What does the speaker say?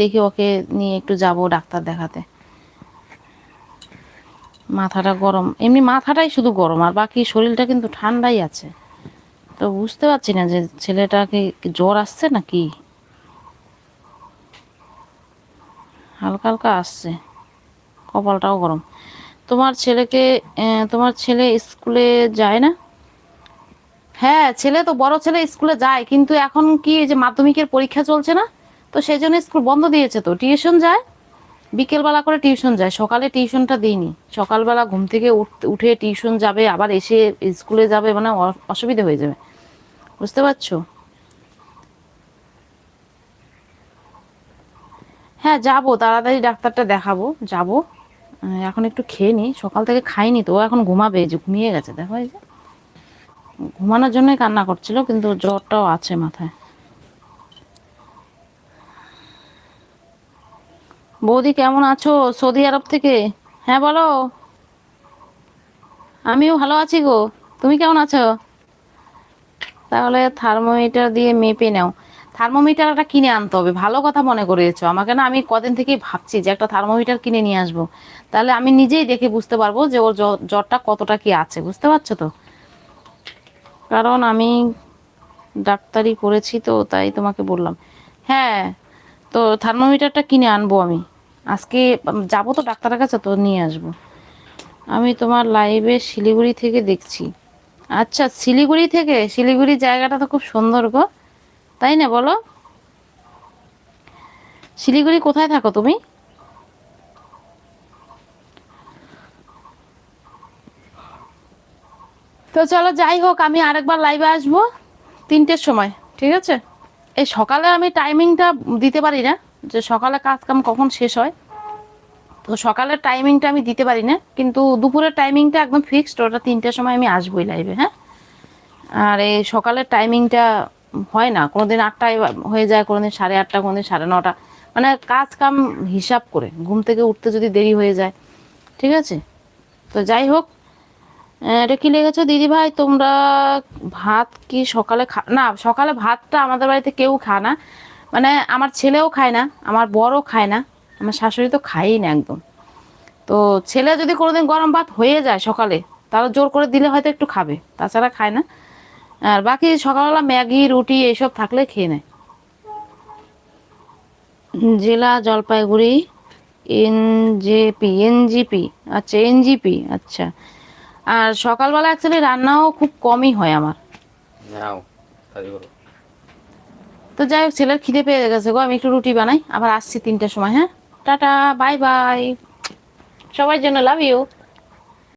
দেখি ওকে নিয়ে একটু যাব ডাক্তার দেখাতে। মাথাটা গরম। এমনি মাথাটাই শুধু গরম, আর বাকি শরীরটা কিন্তু ঠান্ডাই আছে। তো বুঝতে পারছি না যে ছেলেটাকে জ্বর আসছে না কি হালকা হালকা আসছে। কপালটাও গরম। তোমার ছেলেকে তোমার ছেলে স্কুলে যায় না? হ্যাঁ ছেলে তো বড় ছেলে স্কুলে যায়, কিন্তু এখন কি যে মাধ্যমিকের পরীক্ষা চলছে না? তো সেই জন্য স্কুল বন্ধ দিয়েছে তো। টিউশন যায়, বিকেলবেলা করে টিউশন যায়। সকালে টিউশনটা দিইনি। সকালবেলা ঘুম থেকে উঠ- টিউশন যাবে, আবার এসে স্কুলে যাবে মানে অসুবিধা হয়ে যাবে। বুঝতে পারছ? হ্যাঁ যাব, তাড়াতাড়ি ডাক্তারটা দেখাবো। যাব। এখন একটু খেয়ে নি সকাল থেকে খাইনি তো এখন ঘুমাবে যে ঘুমিয়ে গেছে। দেখো এই যে। ঘুমানোর জন্যই কান্না করছিল, কিন্তু জ্বরটাও আছে মাথায়। বৌদি কেমন আছো? সৌদি আরব থেকে? হ্যাঁ বলো। আমিও ভালো আছি গো। তুমি কেমন আছো? তাহলে থার্মোমিটার দিয়ে মেপে নাও। থার্মোমিটারটা কিনে আনতে হবে। ভালো কথা মনে করিয়েছো আমাকে না আমি কদিন থেকেই ভাবছি যে একটা থার্মোমিটার কিনে নিয়ে আসব। তাহলে আমি নিজেই দেখে বুঝতে পারব যে ওর জ্বর- জ্বরটা কতটা কি আছে। বুঝতে পারছ তো? কারণ আমি ডাক্তারি করেছি তো, তাই তোমাকে বললাম। হ্যাঁ তো থার্মোমিটারটা কিনে আনব আমি। আজকে যাব তো ডাক্তারের কাছে, তো নিয়ে আসব। আমি তোমার লাইভে শিলিগুড়ি থেকে দেখছি। আচ্ছা শিলিগুড়ি থেকে? শিলিগুড়ি জায়গাটা তো খুব সুন্দর গো। তাই না বলো? শিলিগুড়ি কোথায় থাকো তুমি? তো চলো, যাই হোক, আমি আরেকবার লাইভে আসব। তিনটের সময়, ঠিক আছে? এই সকালে আমি টাইমিংটা দিতে পারি না। যে সকালে কাজ কাম কখন শেষ হয়? তো সকালের টাইমিংটা আমি দিতে পারি না, কিন্তু দুপুরের টাইমিংটা একদম ফিক্সড ওটা তিনটের সময় আমি আসবোই লাইভে হ্যাঁ? আর এই সকালের টাইমিংটা হয় না কোনো দিন আটটায় হয়ে যায় কোনো দিন সাড়ে আটটা কোনো দিন সাড়ে নটা। মানে কাজ কাম হিসাব করে, ঘুম থেকে উঠতে যদি দেরি হয়ে যায়, ঠিক আছে? তো যাই হোক এটা কি লেগেছো দিদি ভাই? তোমরা ভাত কি সকালে খা, না, সকালে ভাতটা আমাদের বাড়িতে কেউ খায় না। মানে আমার ছেলেও খায় না, আমার বড়ও খায় না, আমার শাশুড়ি তো খায়ই না একদম। তো ছেলে যদি কোনোদিন গরম ভাত হয়ে যায় সকালে, তাহলে জোর করে দিলে হয়তো একটু খাবে, তাছাড়া খায় না। আর বাকি সকালবেলা ম্যাগি, রুটি এইসব থাকলে খেয়ে নেয়। জেলা জলপাইগুড়ি, এনজেপি, এনজিপি আচ্ছা এনজিপি আচ্ছা। আর সকালবেলা অ্যাকচুয়ালি রান্নাও খুব কমই হয় আমার। তো যাই হোক, ছেলের খিদে পেয়ে গেছে গো, আমি একটু রুটি বানাই, আবার আসছি তিনটার সময় হ্যাঁ? টাটা বাই বাই সবার জন্য লাভ ইউ